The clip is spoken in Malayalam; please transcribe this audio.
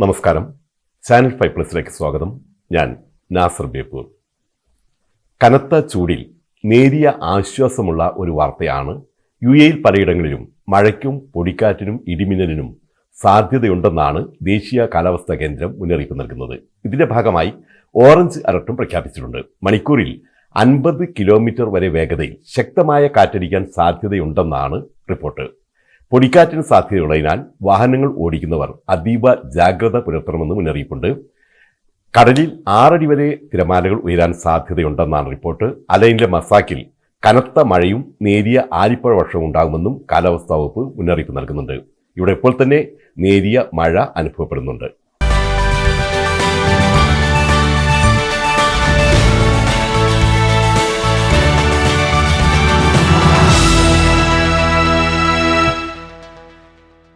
നമസ്കാരം. ചാനൽ ഫൈവ് പ്ലസിലേക്ക് സ്വാഗതം. ഞാൻ നാസർ ബേപ്പൂർ. കനത്ത ചൂടിൽ നേരിയ ആശ്വാസമുള്ള ഒരു വാർത്തയാണ് യു എയിൽ പലയിടങ്ങളിലും മഴയ്ക്കും പൊടിക്കാറ്റിനും ഇടിമിന്നലിനും സാധ്യതയുണ്ടെന്നാണ് ദേശീയ കാലാവസ്ഥാ കേന്ദ്രം മുന്നറിയിപ്പ് നൽകുന്നത്. ഇതിന്റെ ഭാഗമായി ഓറഞ്ച് അലർട്ടും പ്രഖ്യാപിച്ചിട്ടുണ്ട്. മണിക്കൂറിൽ അൻപത് കിലോമീറ്റർ വരെ വേഗതയിൽ ശക്തമായ കാറ്റടിക്കാൻ സാധ്യതയുണ്ടെന്നാണ് റിപ്പോർട്ട്. പൊടിക്കാറ്റിന് സാധ്യതയുള്ളതിനാൽ വാഹനങ്ങൾ ഓടിക്കുന്നവർ അതീവ ജാഗ്രത പുലർത്തണമെന്ന് മുന്നറിയിപ്പുണ്ട്. കടലിൽ ആറടി വരെ തിരമാലകൾ ഉയരാൻ സാധ്യതയുണ്ടെന്നാണ് റിപ്പോർട്ട്. അലൈനിലെ മസാക്കിൽ കനത്ത മഴയും നേരിയ ആലിപ്പഴ വർഷവും ഉണ്ടാകുമെന്നും കാലാവസ്ഥാ വകുപ്പ് മുന്നറിയിപ്പ് നൽകുന്നുണ്ട്. ഇവിടെ ഇപ്പോൾ തന്നെ നേരിയ മഴ അനുഭവപ്പെടുന്നുണ്ട്.